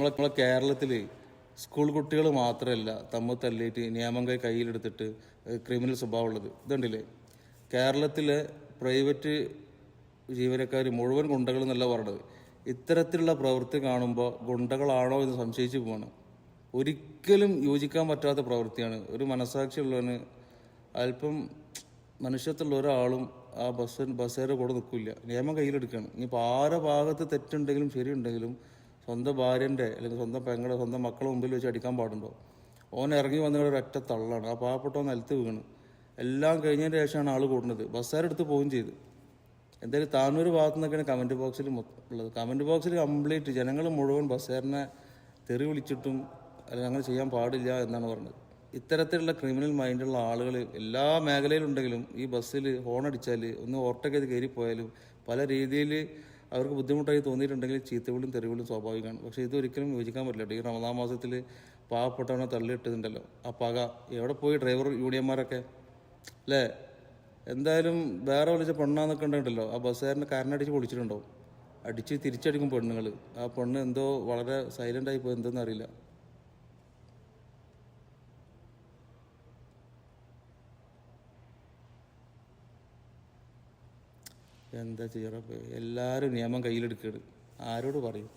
നമ്മളെ കേരളത്തിൽ സ്കൂൾ കുട്ടികൾ മാത്രമല്ല തമ്മ തല്ലിയിട്ട് നിയമം കൈ കയ്യിലെടുത്തിട്ട് ക്രിമിനൽ സ്വഭാവമുള്ളത്. ഇതുണ്ടല്ലേ? കേരളത്തിലെ പ്രൈവറ്റ് ജീവനക്കാർ മുഴുവൻ ഗുണ്ടകൾ എന്നല്ല പറഞ്ഞത്. ഇത്തരത്തിലുള്ള പ്രവൃത്തി കാണുമ്പോൾ ഗുണ്ടകളാണോ എന്ന് സംശയിച്ചു പോവാണ്. ഒരിക്കലും യോജിക്കാൻ പറ്റാത്ത പ്രവൃത്തിയാണ്. ഒരു മനസാക്ഷിയുള്ളവന് അല്പം മനുഷ്യത്തുള്ള ഒരാളും ആ ബസ് ബസ്സേരെ കൂടെ നിൽക്കില്ല. നിയമം കയ്യിലെടുക്കുകയാണ് ഇനിയിപ്പോൾ ആരെ ഭാഗത്ത് തെറ്റുണ്ടെങ്കിലും ശരിയുണ്ടെങ്കിലും സ്വന്തം ഭാര്യന്റെ അല്ലെങ്കിൽ സ്വന്തം പെങ്ങളുടെ സ്വന്തം മക്കളെ മുമ്പിൽ വെച്ച് അടിക്കാൻ പാടുണ്ടോ? ഓൻ ഇറങ്ങി വന്ന ഒരൊറ്റ തള്ളാണ്. ആ പാവപ്പെട്ടവൻ നിലത്ത് വീണ്. എല്ലാം കഴിഞ്ഞതിന് ശേഷമാണ് ആൾ കൂടുന്നത്. ബസ്സാരെടുത്ത് പോവുകയും ചെയ്തു. എന്തായാലും താനൂർ ഭാഗത്തു നിന്നൊക്കെയാണ് കമന്റ് ബോക്സിൽ ഉള്ളത്. കമന്റ് ബോക്സിൽ കംപ്ലീറ്റ് ജനങ്ങൾ മുഴുവൻ ബസ്സുകാരനെ തെറി വിളിച്ചിട്ടും അല്ലെങ്കിൽ അങ്ങനെ ചെയ്യാൻ പാടില്ല എന്നാണ് പറഞ്ഞത്. ഇത്തരത്തിലുള്ള ക്രിമിനൽ മൈൻഡുള്ള ആളുകൾ എല്ലാ മേഖലയിലുണ്ടെങ്കിലും ഈ ബസ്സിൽ ഹോൺ അടിച്ചാൽ ഒന്ന് ഓവർടേക്ക് കയറിപ്പോയാലും പല രീതിയിൽ അവർക്ക് ബുദ്ധിമുട്ടായി തോന്നിയിട്ടുണ്ടെങ്കിൽ ചീത്തവിളും തെരുവിളും സ്വാഭാവികമാണ്. പക്ഷേ ഇതൊരിക്കലും യോജിക്കാൻ പറ്റില്ല. ഈ റമദാ മാസത്തിൽ പാവപ്പെട്ടവനെ തള്ളിയിട്ടതുണ്ടല്ലോ ആ പക എവിടെ പോയി ഡ്രൈവർ യൂണിയന്മാരൊക്കെ? അല്ലേ എന്തായാലും വേറെ വിളിച്ച പെണ്ണാന്നൊക്കെ ഉണ്ടല്ലോ ആ ബസ്സുകാരനെ കാരനടിച്ച് പൊളിച്ചിട്ടുണ്ടാവും. അടിച്ച് തിരിച്ചടിക്കും പെണ്ണുങ്ങൾ ആ പെണ്ണ് എന്തോ വളരെ സൈലന്റായി പോയി എന്തെന്ന് എന്താ ചെയ്യാറ എല്ലാവരും നിയമം കയ്യിലെടുക്കുകയാണ്. ആരോട് പറയും?